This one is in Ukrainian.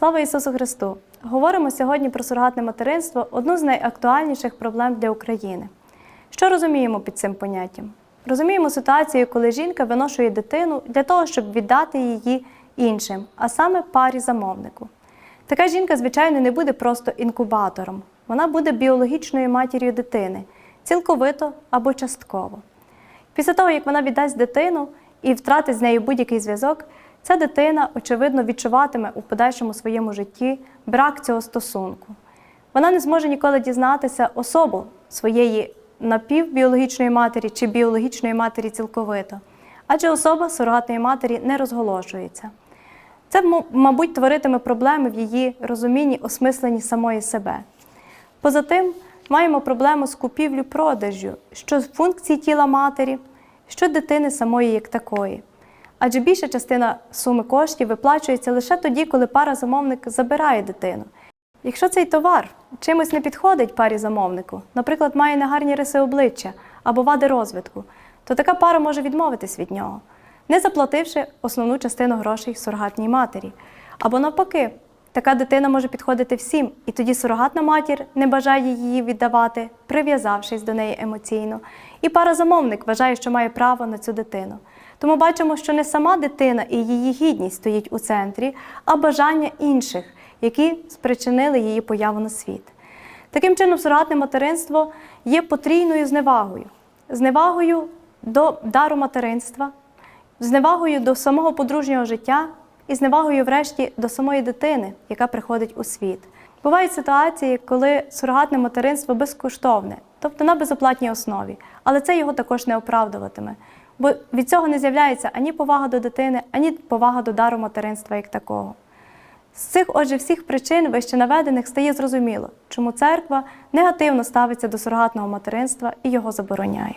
Слава Ісусу Христу! Говоримо сьогодні про сурогатне материнство одну з найактуальніших проблем для України. Що розуміємо під цим поняттям? Розуміємо ситуацію, коли жінка виношує дитину для того, щоб віддати її іншим, а саме парі замовнику. Така жінка, звичайно, не буде просто інкубатором, вона буде біологічною матір'ю дитини, цілковито або частково. Після того, як вона віддасть дитину і втратить з нею будь-який зв'язок, ця дитина, очевидно, відчуватиме у подальшому своєму житті брак цього стосунку. Вона не зможе ніколи дізнатися особу своєї напівбіологічної матері чи біологічної матері цілковито, адже особа сурогатної матері не розголошується. Це, мабуть, творитиме проблеми в її розумінні, осмисленні самої себе. Поза тим, маємо проблему з купівлю-продажю, що з функцій тіла матері, що дитини самої як такої. Адже більша частина суми коштів виплачується лише тоді, коли пара замовник забирає дитину. Якщо цей товар чимось не підходить парі замовнику, наприклад, має негарні риси обличчя або вади розвитку, то така пара може відмовитись від нього, не заплативши основну частину грошей сургатній матері. Або навпаки, така дитина може підходити всім, і тоді сурогатна матір не бажає її віддавати, прив'язавшись до неї емоційно. І пара замовник вважає, що має право на цю дитину. Тому бачимо, що не сама дитина і її гідність стоїть у центрі, а бажання інших, які спричинили її появу на світ. Таким чином, сурогатне материнство є потрійною зневагою, зневагою до дару материнства, зневагою до самого подружнього життя і зневагою, врешті, до самої дитини, яка приходить у світ. Бувають ситуації, коли сурогатне материнство безкоштовне, тобто на безоплатній основі, але це його також не оправдуватиме, бо від цього не з'являється ані повага до дитини, ані повага до дару материнства як такого. З цих, отже, всіх причин вище наведених стає зрозуміло, чому церква негативно ставиться до сурогатного материнства і його забороняє.